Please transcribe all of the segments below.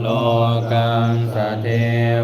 โลกังสเทว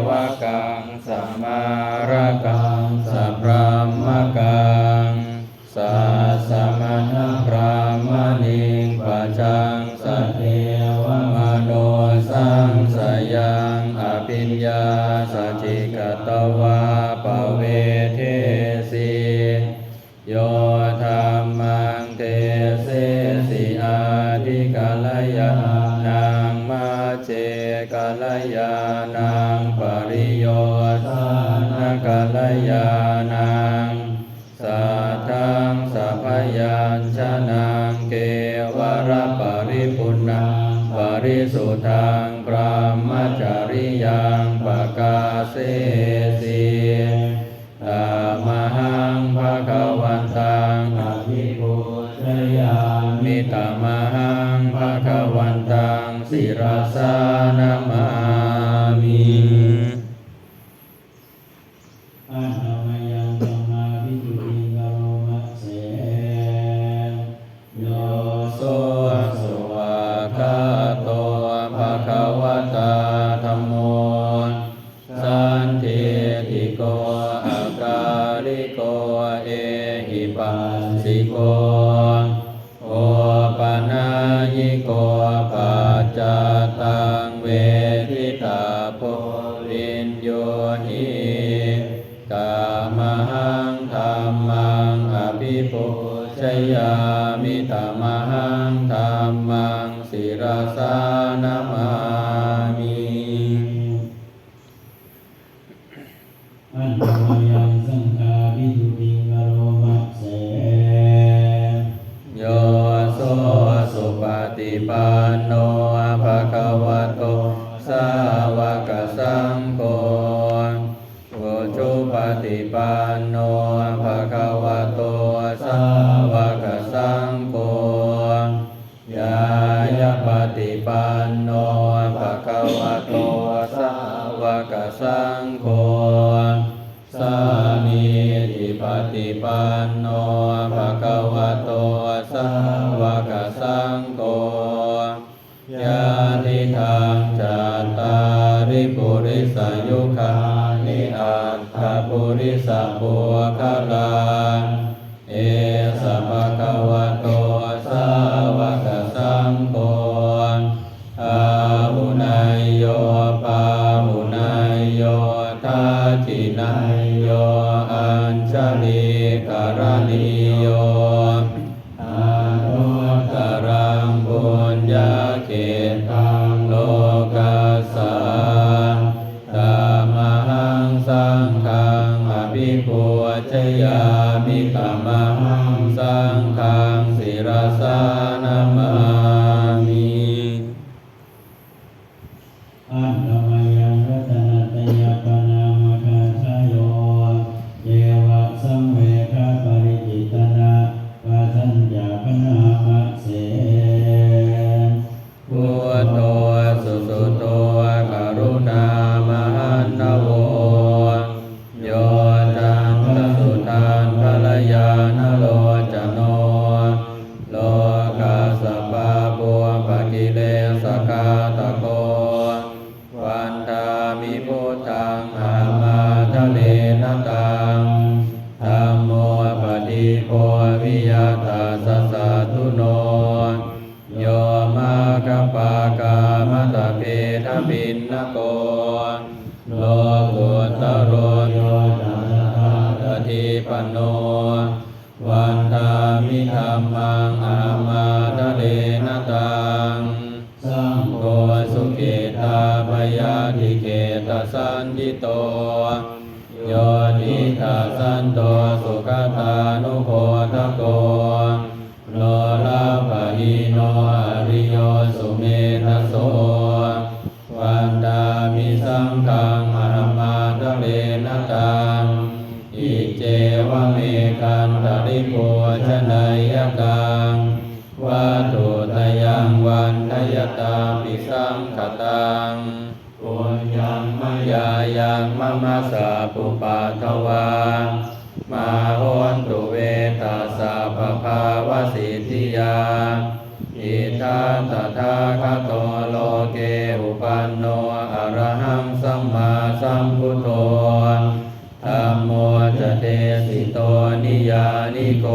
มหังธรรมังศิรสานมัง ริปุริสายุคานิอัตถปุริสาโภคะลาเอสัมพะวัน ปยาธิเกตสันติโตโยนิทัสันโตสุ ธธัมโมจะเทสิโตนิยานิโก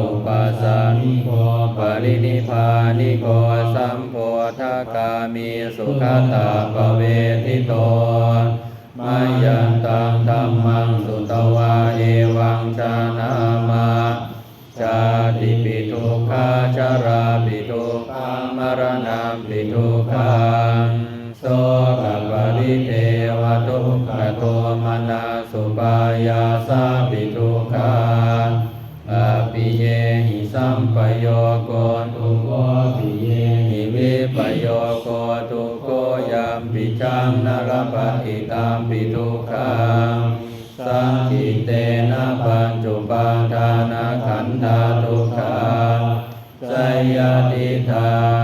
อุปัสสานิโกปรินิพานิโกสัมโพธกามีสุขตาปเวทิโตมายันตังธรรมังสุตวาเอวังชานามาชาติปิทุกขาชาราปิทุกขามรณะปิทุกขังโสกปริเทวทุกขโท สาปิทุกาอภิเยหิสัมปโยโกทุโกภิเยหิวิปโยโกทุโกยามปิจังนรปฏิตามปิทุกขังสังคิเตนะปัญจุปาทานาขันธาทุกขาสยติทา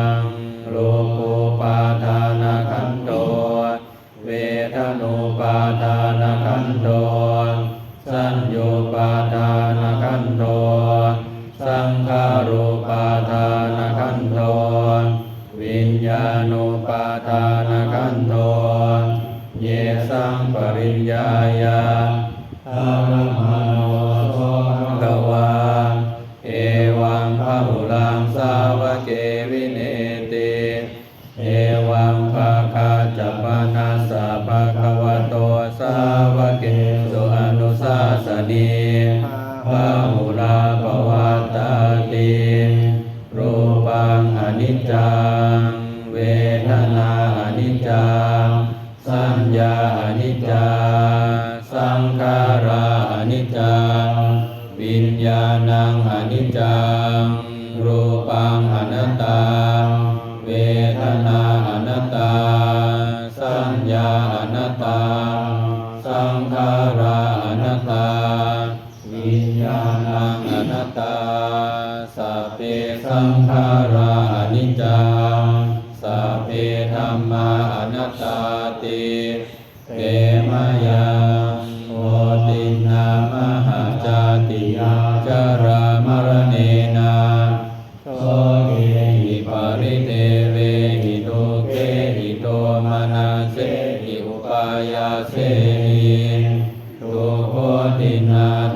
จังสัญญาอนิจจั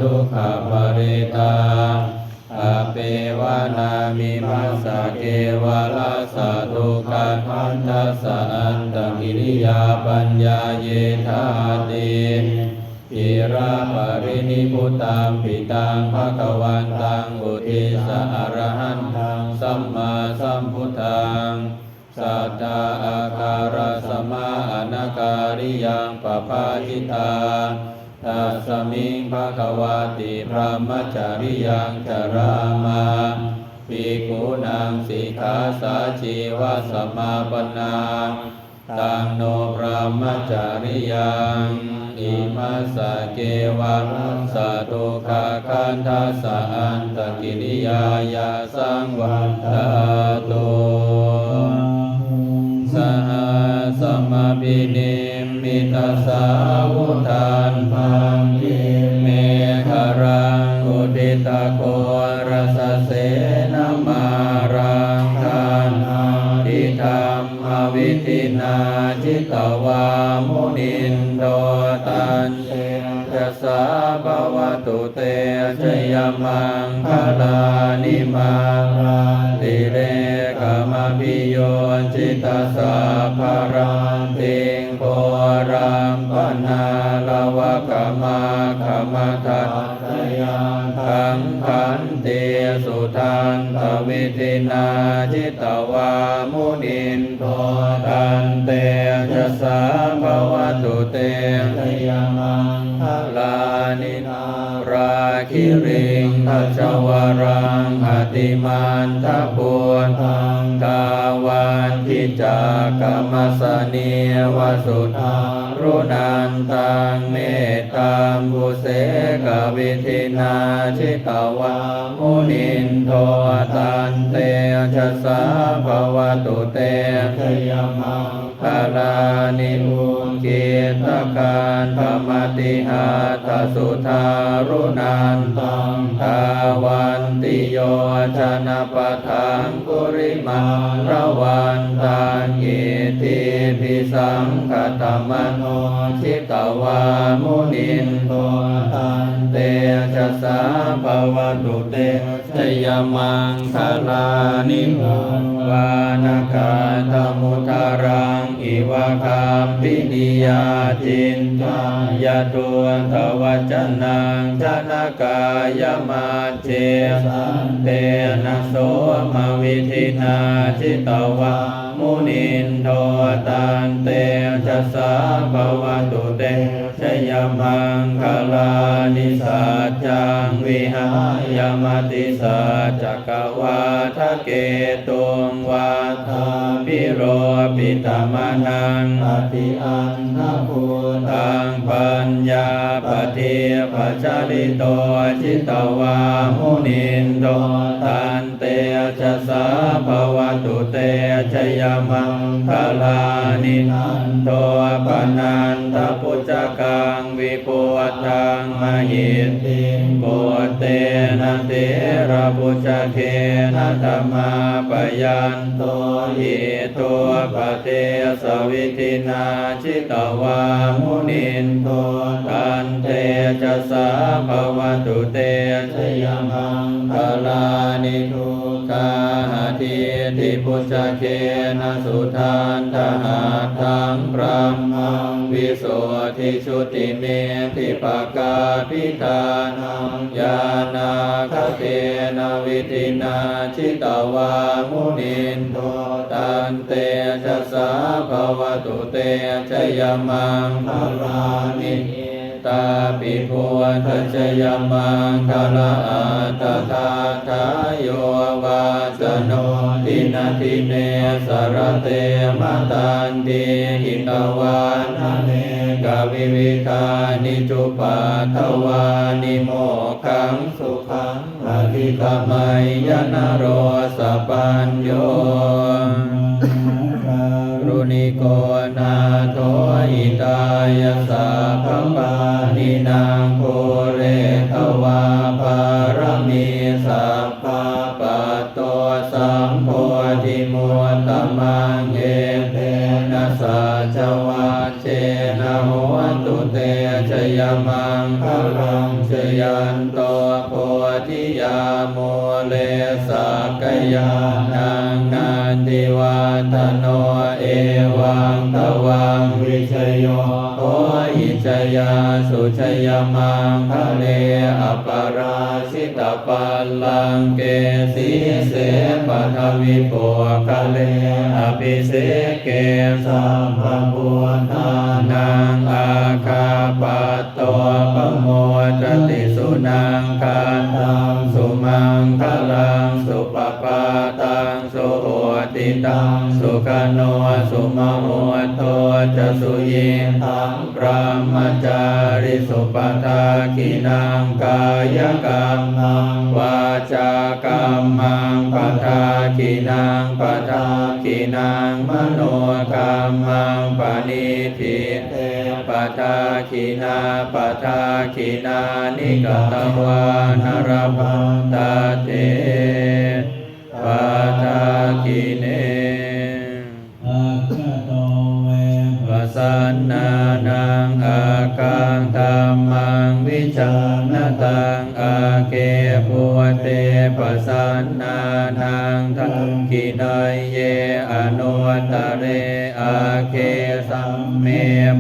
ทุกขปริตาอเปวานามิมัสสะเกวะลาสะทุกขันธันทัสสะอันตกิริยาปัญญาเยธาติอิราปรินิพุตังปิตังภะคะวันตังอุทิสะอรหันตังสัมมาสัมพุทธังสัทธาอาคารสมาอนาการิยังปปาจิตา ตัสมิงภะคะวาติพระมจาริยังจารามาภิกขุนังสิกขาสาชีวะสมาปนาตังโนพระมจาริยังอิมัสะเกวะมัสสะตุขะคันทัสสะอันตกิริยายาสังวันตาตุสหสมพินิมมิตาสา เตชยมังคลานินาราคิริงทัชวรังหติมันทพุทังกาวันทิจากรรมสเนียวสุทารุนันตังเมตตัมบุเสกวิธินาชิตวามุนินโทตันเตชะสาภวตุเตชยมังคลานิมุ กิตการธรรมติหาตสุทารุนันตังทาวันติโยชนะปะทังกุริมาระวันตังอิติปิสังคตมโนชิตวามุนินโตตันเตชะสาภวตุเตชยมังคลานิวานากาตมุทารังอิวะคามปินิยาจินจายาตุทวัจนังชนะกายมาเจสันเตนะโสมวิธินาจิตวามุนินโทตันเตชะสาภวตุเต ยมังคลานิสัจจังวิหายมติสัจจกวาทะเกตุงวาทาปิโรปิตมนังอติอันนาภูตังปัญญาปฏิปัจจลิโตจิตวามุนินโตตันเตชะสาภวตุเตชยมังคลานินันโตปนันทปุจจกังวิปุตตังมหินติปุตเตนะเตระปุจจเคนะธรรมาปยันโตหิตัวปเตสวิทินาชิตวามุนินโตตันเตจะสาภวตุเตชยมังคลานิทุ กาหาทิทิปุจจเคนะสุทานทหาทังพระมังวิโสทิชุติเมทิปกาพิธานังยานาคเตนะวิธินาชิตวามุนินโตตันเตชะสาภวตุเตชยมังคลานิ ตาปิภูทัชยมังคลาอัตถาทายโยวาสโนทินาทิเนสรเตมตันติหิตวานเนกวิวิคานิจุปัทวานิโมขังสุขังอธิกมัยยนโรสปัญโย รุณิโกนาโทอิตายสัพพปานินางโคเรทวาปารมีสัพพะปัตโตสัมโพธิมุตตมังเอเตนะสัจวัชเชนะโหตุเตชยมังคลังชยันโตโพธิยาโม กยานังนันติวันโนเอวังตวังวิชโยโออิชยาสุชยมังคะเลอปราชิตปัลลังเกสีเสปัทวิโปคะเลอภิเสเกสัมภพุทธานังอา ติตังสุขโนสุมโหโตจะสุยิตังพระมจาริสุปทากินังกายกรรมังวาจากรรมังปทากินังปทากินังมโนกรรมังปณิทิเตปทากินาปทากินานิกตวานรพันตเต ปทากิเนอาคาโตเววสันนานังอาคังธรรมังวิจารณตังอาเกปุเตปสันนานังทังกินายเยอนุตเรอาเกสัมเม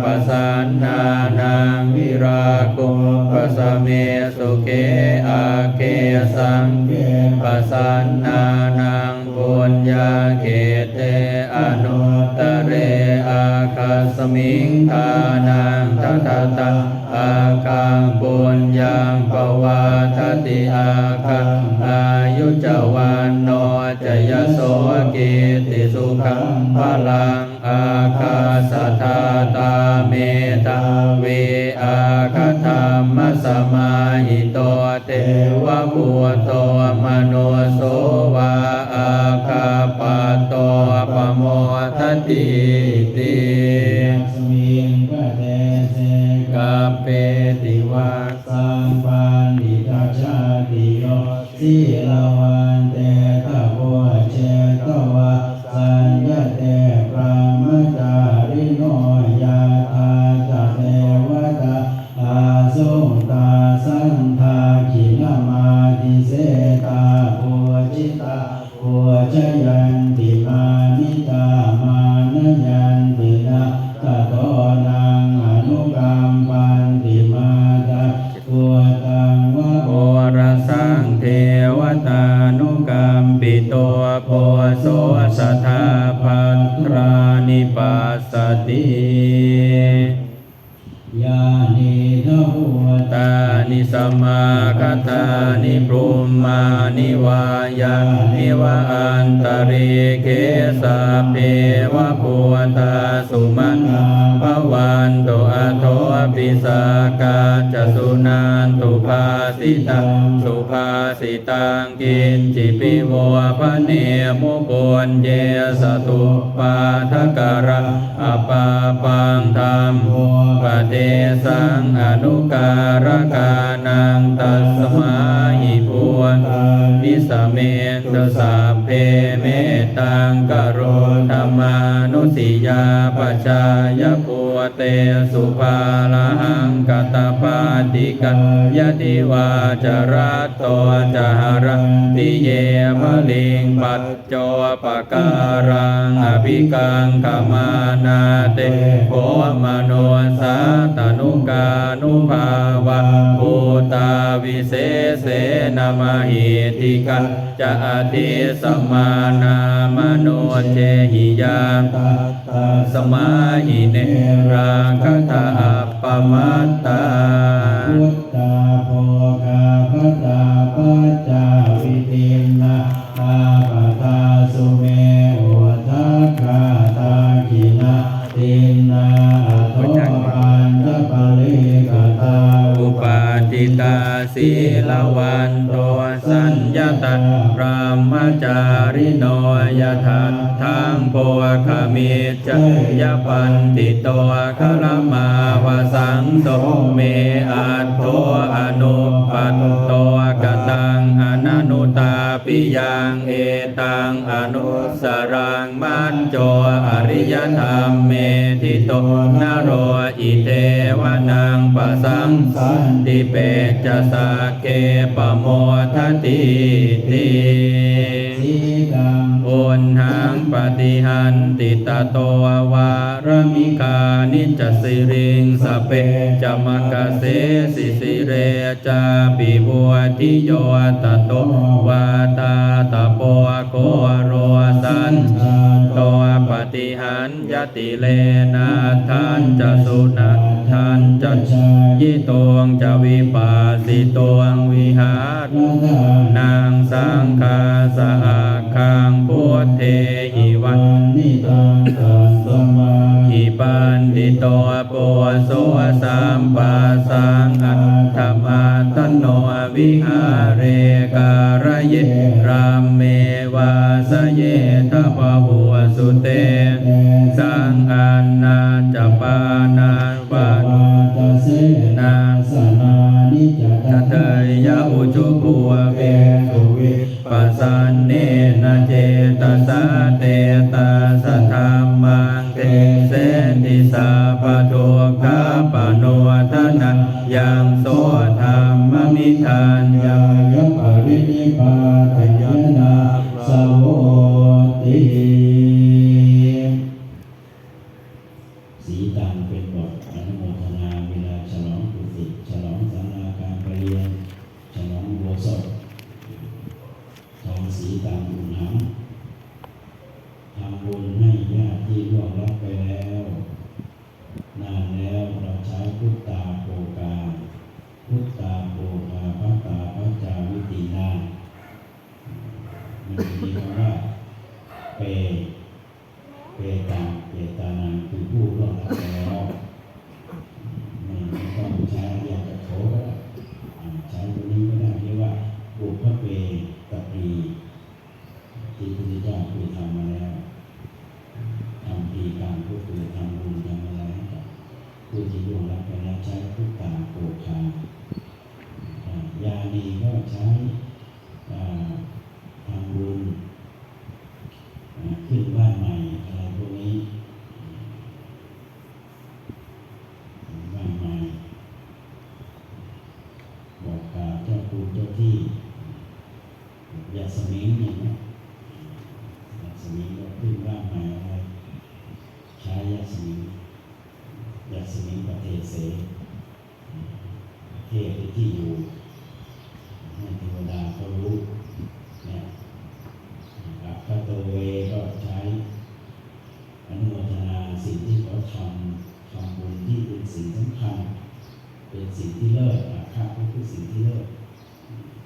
ปสันนานังวิราคุปสเมสุเกอาเกสังเกปสันนานังปุ ญญาเกเตอนุตเรอาคาสมิงทานังทัตตาอาคังปุญญังปวาทติอาคังอายุจวันโนจยโสกิติสุขังพลังอาคาสทตาเมตาเวอาคธรรมสมาหิโตเตวะภูโตมโน ท เทสังอนุการกานังตัสมาหิปุวนนิสเมตสัพเพเมตังกโรธรรมานุสิยาปชายป เตสุภาละหังกตปาติกันยติวาจรัตโตจหรันติเยมะลิงปัจโจปการังอภิกังขมานาเตโภมโนสาตนุกานุภาวะ ตาวิเศษเสนมหิติกะจะอธิสมานามโนเจหิยาตัตาสมาหิเนราคตาปมัตตาพุทธาโภคาปตาปัจจาวิติ คามิจยปันติโตคารมาวสังโตเมอัตโตอนุปัตโตกตังอนันุตาปิยังเอตังอนุสรังมัจโจอริยธรรมเมทิโตนโรอิเทวนังปะสังสันติเปจสาเกปโมทติติ ณหังปฏิหันติตาโตวารมิกานิจสิริงสเปจมกเสสิสิเรจาปิบัวทิโยตโตวาตาตโปโคโรสันโตปฏิหันยติเลนะทันจะสุนันทันจะยิตวงจะวิปัสสิตวงวิหารนางสังคาสห คังพุทเทหิวันนิตังตัสสมาอิปันติโตปุโสสัมปัสสังอัตถมาตโนวิหาเรการะเยรัมเมวาสเยตปะหัวสุเตตสังอันนาจปานาวัตาตเสนาสนานิจตเตยะอุจุปัวเวสุวิปั สสันเนนะเจ เปเปตังเปตานังคือผู้ร่วงแล้วไม่ต้องใช้อย่างกจะโถก็ได้อ่าใช้ตัวนี้ก็ได้เรียกว่าบุพเพตปีที่พระพุทธเจ้าเคยทำมาแล้วทำปีการก็คือทำบุญทำอะไรให้กับผู้ที่ร่วงรับไปแล้วใช้พุทธาโภคา อ่ายานีก็ใช้อ่าทำบุญอ่าขึ้นบ้านใหม่อะไรพวกนี้บ้านใหม่บอกกล่าวเจ้าคุณเจ้าที่ยาสมิงเนี่ยนะยาสมิงก็ขึ้นบ้านใหม่อะไรใช้ยาสมิงยา สมิประเทศเสเทศที่อยู่ให้เทวดาเขารู้เนี่ยนะครับพระโตเวก็ใช้อนุโมทนาสิ่งว่เขาทำทำบุญที่เป็นสิ่งสำคัญ เป็นสิ่งที่เลิศอาคาก็คือสิ่งที่เลิศ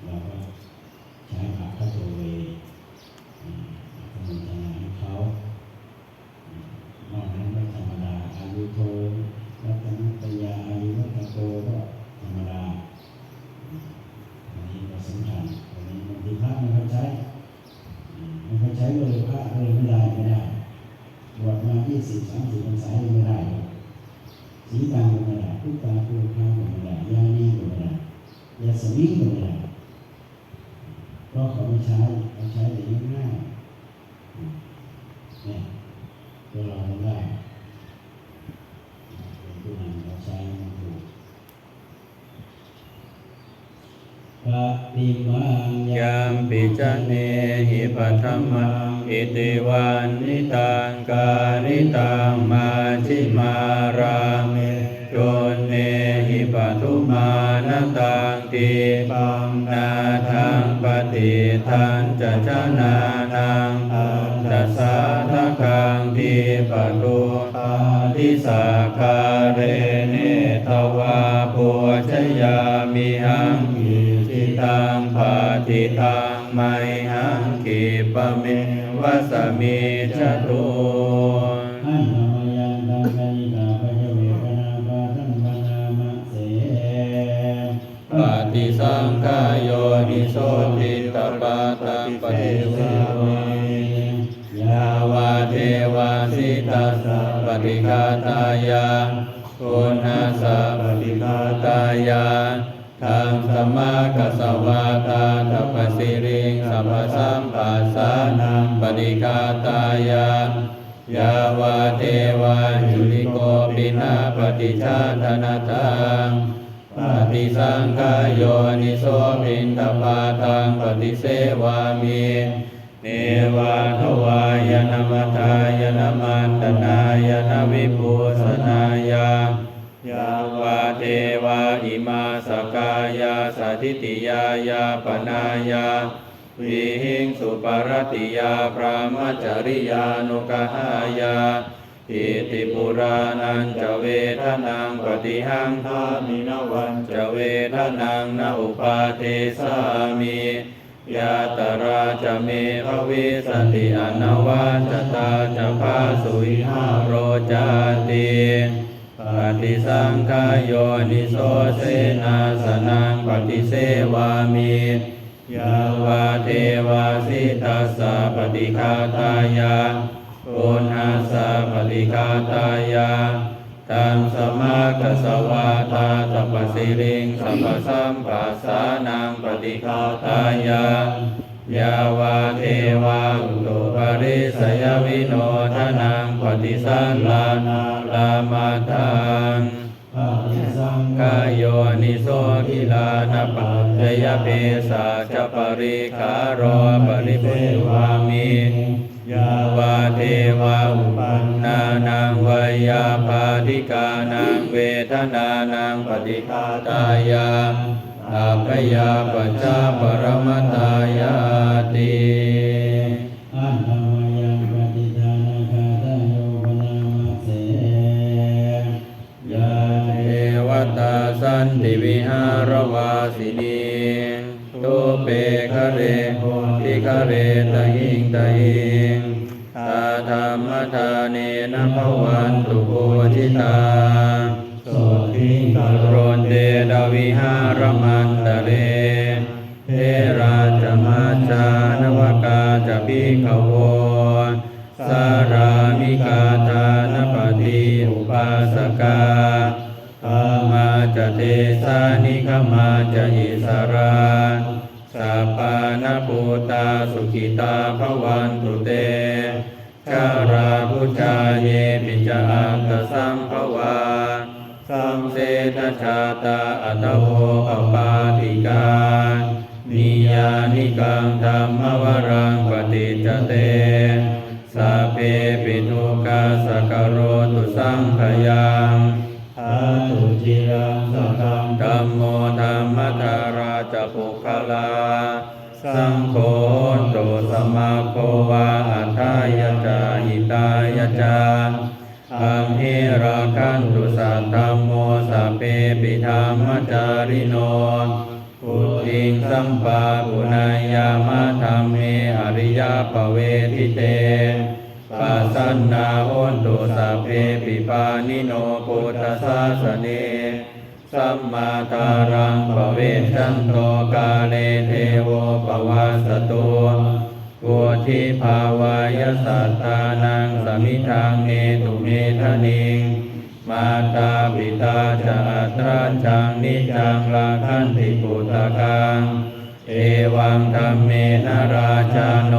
เราก็ใช้อาคาโตเวอืมอนุโมทนาให้เขาอืมนอกนั้นไม่ธรรมดาอายุโทรัตนตยาอายุวัตโกก็ธรรมดาอืมอันนี้ก็สำคัญอันนี้บางทีพระไม่เข้าใจอืมไม่เข้าใจก็เลยพระก็เลยไม่ได้ไม่ได้บวชมายี่สิบสามสิบพรรษายังไม่ได้เลย สีตาก็ไม่ได้พุตาปูพาก็ไม่ได้ยานีก็ไม่ได้ยาสมิงก็ไม่ได้เพ ราะเขาไม่ใช้เขาใช้แต่ยิ่งง่ายเนี่ยตัวเราไม่ได้เป็นผู้นำเราใช้มันถูกปฏิมังยามปิจเนหิปัทมังอิติวันนิตังการิตังมาชิมารามิโยนเนหิปัทุมานตังติปังนา ฏิทันจะชนะนังอันจะสาทกังทิปตุปาทิสาคาเรเนตวาปุชยามิหังกิจิตังปาติตังไมหังกิปะเมวัสมิจตุ ฏิชาธนาทังปฏิสังขายโยนิโสปินทปาตังปฏิเสวามิเนวาทวายนามัทายนามันตนายนวิภูสนายายาวาเทวาอิมาสกายาสถิติยายาปนายาวิหิงสุปรติยาพรามจริยานุกหายา อิติปุรานันจะเวทนังปฏิหังทามินวันจะเวทนังนอุปาเทสามิยาตราจะเมภวิสติอนวัจตาจะพาสุยหาโรจาติปฏิสังขายโยนิโสเสนาสนังปฏิเสวามิยาวาเทวาสิตัสสะปฏิฆาตายา ปุณหาสะปฏิฆาตายาตังสมากสวาตาตัปปสิริงสัพสัมปัสสานังปฏิฆาตายายาวาเทวาอุตุปริสยวิโนทนังปฏิสันลานาลามาทังกายโยนิโสทิลานปัจจยเปสาจปริคารอปริเภวามิ ยาวาเทวาอุปันนานังวยาปาติกานังเวทนานังปฏิฆาตายาอาภยาปัจจาปรมตายาติอันธรรมยังปฏิทานาคาตโยปนามะเสยาเทวตาสันติวิหารวาสินี ตุเปคะเรโหติคะเรตหิงตหิงตาธรรมทาเนนะภวันตุโกจิตาโสทิงกโรนเตดาวิหารมันตะเรเทราจมาจานวกาจะพิขโวสารามิกาทานปฏิอุปาสกาอามาจะเทสานิขมาจะอิสราานปุตตาสุขิตาภวันตุเตชาราพุจาเยปิจาอัตสัมภวาสัมเสทชาตาอัตโวปปาติกานิยานิกังธรรมวรังปฏิจเตสัพเพปิทุกาสกโรตุสังขยังอาตุจิรังสังธัมโมธรรมทาราจะปุคลา สังโฆตุสมาโควาอัทายจาหิตายจาออัมหิราคันตุสัทธัมโมสเพปิธรรมจาริโนพุทธิงสัมปาปุณายามะธรรมเมอริยปเวทิเตปัสสนาโหนตุสัพเพปิปานิโนพุทธศาสเน สัมมาทารังปเวชันโตกาเลเทโวปวัสตุปุถิภาวายสัตตานังสมิทางเนตุเมทนิง มาตาปิตาจะอัตราจังนิจังลาคันติปุตตะกัง เอวังธรรมเมนราชาโน